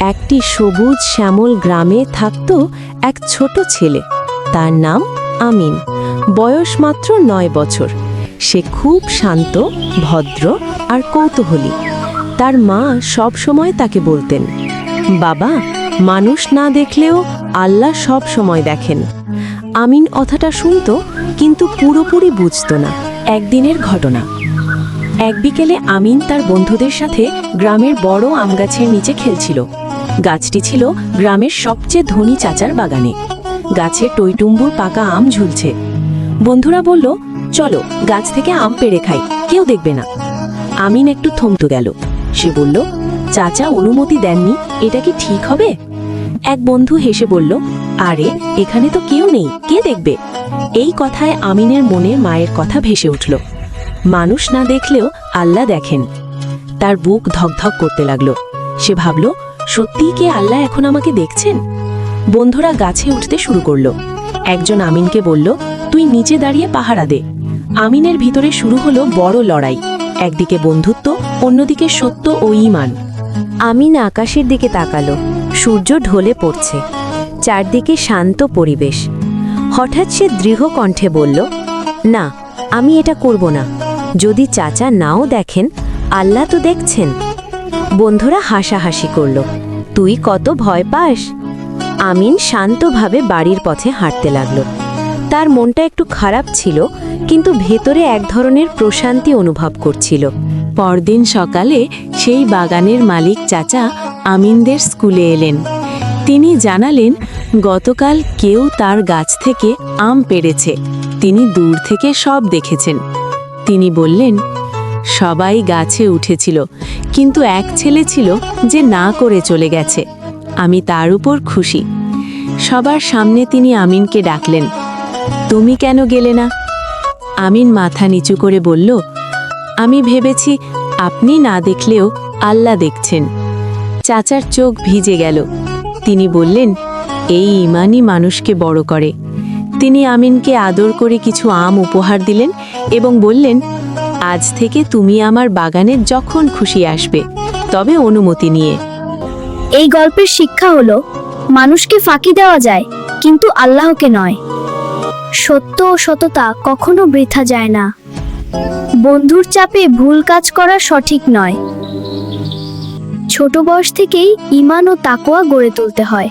একটি সবুজ শ্যামল গ্রামে থাকত এক ছোট ছেলে। তার নাম আমিন। বয়স মাত্র নয় বছর। সে খুব শান্ত, ভদ্র আর কৌতূহলী। তার মা সব সময় তাকে বলতেন, বাবা, মানুষ না দেখলেও আল্লাহ সব সময় দেখেন। আমিন কথাটা শুনত, কিন্তু পুরোপুরি বুঝতো না। একদিনের ঘটনা। এক বিকেলে আমিন তার বন্ধুদের সাথে গ্রামের বড় আম গাছের নিচে খেলছিল। গাছটি ছিল গ্রামের সবচেয়ে ধনী চাচার বাগানে। গাছে টইটুম্বুর পাকা আম ঝুলছে। বন্ধুরা বলল, চলো, গাছ থেকে আম পেড়ে খাই, কেউ দেখবে না। আমিন একটু থমতো গেল। সে বলল, চাচা অনুমতি দেননি, এটা কি ঠিক হবে? এক বন্ধু হেসে বলল, আরে, এখানে তো কেউ নেই, কে দেখবে? এই কথায় আমিনের মনে মায়ের কথা ভেসে উঠল। মানুষ না দেখলেও আল্লাহ দেখেন। তার বুক ধকধক করতে লাগল। সে ভাবল সত্যিই কি আল্লাহ এখন আমাকে দেখছেন? বন্ধুরা গাছে উঠতে শুরু করল। একজন আমিনকে বলল, তুই নিচে দাঁড়িয়ে পাহারা দে। আমিনের ভিতরে শুরু হলো বড় লড়াই। একদিকে বন্ধুত্ব, অন্যদিকে সত্য ও ঈমান। আমিন আকাশের দিকে তাকালো। সূর্য ঢলে পড়ছে। চারদিকে শান্ত পরিবেশ। হঠাৎ সে দৃঢ় কণ্ঠে বলল, না, আমি এটা করব না। যদি চাচা নাও দেখেন, আল্লাহ তো দেখছেন। বন্ধুরা হাসাহাসি করল। তুই কত ভয় পাস? আমিন শান্তভাবে বাড়ির পথে হাঁটতে লাগল। তার মনটা একটু খারাপ ছিল, কিন্তু ভেতরে এক ধরনের প্রশান্তি অনুভব করছিল। পরদিন সকালে সেই বাগানের মালিক চাচা আমিনদের স্কুলে এলেন। তিনি জানালেন, গতকাল কেউ তার গাছ থেকে আম পেড়েছে। তিনি দূর থেকে সব দেখেছেন। তিনি বললেন সবাই গাছে উঠেছিল। কিন্তু এক ছেলে ছিল যে না করে চলে গেছে। আমি তার উপর খুশি। সবার সামনে তিনি আমিনকে ডাকলেন, তুমি কেন গেলে না? আমিন মাথা নিচু করে বলল, আমি ভেবেছি আপনি না দেখলেও আল্লাহ দেখছেন। চাচার চোখ ভিজে গেল। তিনি বললেন, এই ইমানই মানুষকে বড় করে। তিনি আমিনকে আদর করে কিছু আম উপহার দিলেন এবং বললেন আজ থেকে তুমি আমার বাগানে যখন খুশি আসবে, তবে অনুমতি নিয়ে। এই গল্পের শিক্ষা হলো, মানুষকে ফাঁকি দেওয়া যায়, কিন্তু আল্লাহকে নয়। সত্য ও সততা কখনো বৃথা যায় না। বন্ধুর চাপে ভুল কাজ করা সঠিক নয়। ছোট বয়স থেকেই ইমান ও তাকোয়া গড়ে তুলতে হয়।